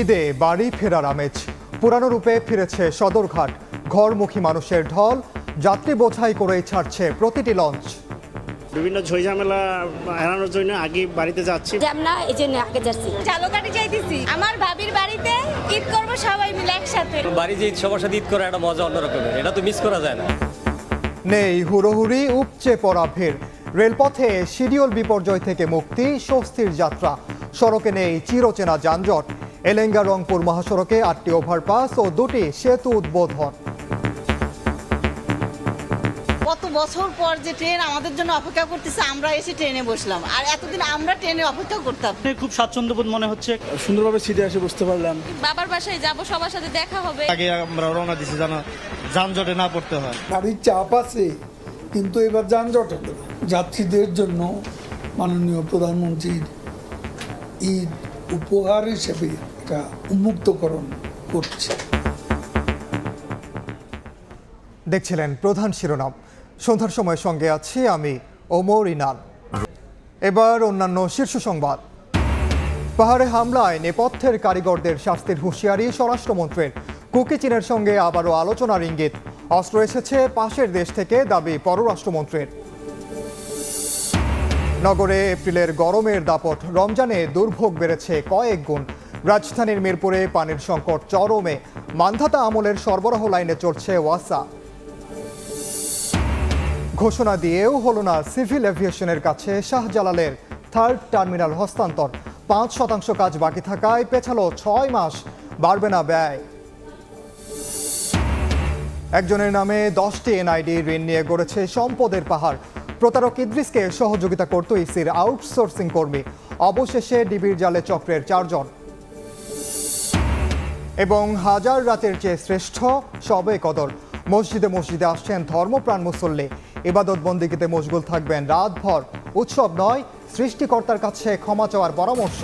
ঈদে বাড়ি ফেরার আমেজ। পুরানো রূপে ফিরেছে সদরঘাট। ঘরমুখী মানুষের ঢল যাত্রী বোঝাই করেই ছাড়ছে প্রতিটি লঞ্চ। বিভিন্ন ঝইঝামেলা এড়ানোর জন্য আগে বাড়িতে যাচ্ছি। এই জন্য আগে যাচ্ছি। চালকাটি যাইতেছি। আমার ভাবির বাড়িতে ঈদ করব সবাই মিলে একসাথে। বাড়ি যে ঈদ সবার সাথে ঈদ করে একটা মজা অন্যরকমের। এটা তো মিস করা যায় না। নেই হুড়োহুড়ি উপচে পড়া ভিড়। রেলপথে শিডিউল বিপর্যয় থেকে মুক্তি স্বস্তির যাত্রা। সড়কে নেই চিরচেনা যানজট। এলেঙ্গা রংপুর মহাসড়কে আটটি ওভারপাস ও দুটি সেতু উদ্বোধন। কত বছর পর যে ট্রেন আমাদের জন্য অপেক্ষা করতেছে আমরা এসে ট্রেনে বসলাম। আর এতদিন আমরা ট্রেনে অপেক্ষা করতাম। খুব স্বাচ্ছন্দ্যবোধ মনে হচ্ছে। সুন্দরভাবে সিটে এসে বসতে পারলাম। বাবার বাসায় যাব সবার সাথে দেখা হবে। আগে আমরা রওনা দিছি যেন যানজটে না পড়তে হয়। গাড়ির চাপ আছে কিন্তু এবার যানজট যাত্রীদের জন্য মাননীয় প্রধানমন্ত্রীর ঈদ উপহার হিসেবে এটা উন্মুক্তকরণ করছে। দেখছিলেন প্রধান শিরোনাম। সন্ধ্যার সময় সঙ্গে আছি আমি ওমর ইনান এবার অন্যান্য শীর্ষ সংবাদ। পাহাড়ে হামলায় নেপথ্যের কারিগরদের শাস্তির হুঁশিয়ারি স্বরাষ্ট্রমন্ত্রীর। কুকি চীনের সঙ্গে আবারও আলোচনার ইঙ্গিত। অস্ত্র এসেছে পাশের দেশ থেকে দাবি পররাষ্ট্রমন্ত্রীর। নগরে এপ্রিলের গরমের দাপট। রমজানে দুর্ভোগ বেড়েছে কয়েক গুণ। রাজধানীর মিরপুরে পানির সংকট চরমে, মান্ধাতা আমলের সরবরাহ লাইনে চড়ছে ওয়াসা। ঘোষণা দিয়েও হলো না, সিভিল এভিয়েশনের কাছে শাহজালালের থার্ড টার্মিনাল হস্তান্তর। পাঁচ শতাংশ কাজ বাকি থাকায় পেছালো ছয় মাস, বাড়বে না ব্যয়। একজনের নামে দশটি এনআইডি ঋণ নিয়ে গড়েছে সম্পদের পাহাড়। প্রতারক ইদ্রিসকে সহযোগিতা করত ইসির আউটসোর্সিং কর্মী। অবশেষে ডিবির জালে চক্রের চারজন। এবং হাজার রাতের চেয়ে শ্রেষ্ঠ সবে কদর। মসজিদে মসজিদে আসছেন ধর্মপ্রাণ মুসল্লি। ইবাদত বন্দিগিতে মশগুল থাকবেন। রাতভর উৎসব নয়, সৃষ্টিকর্তার কাছে ক্ষমা চাওয়ার পরামর্শ।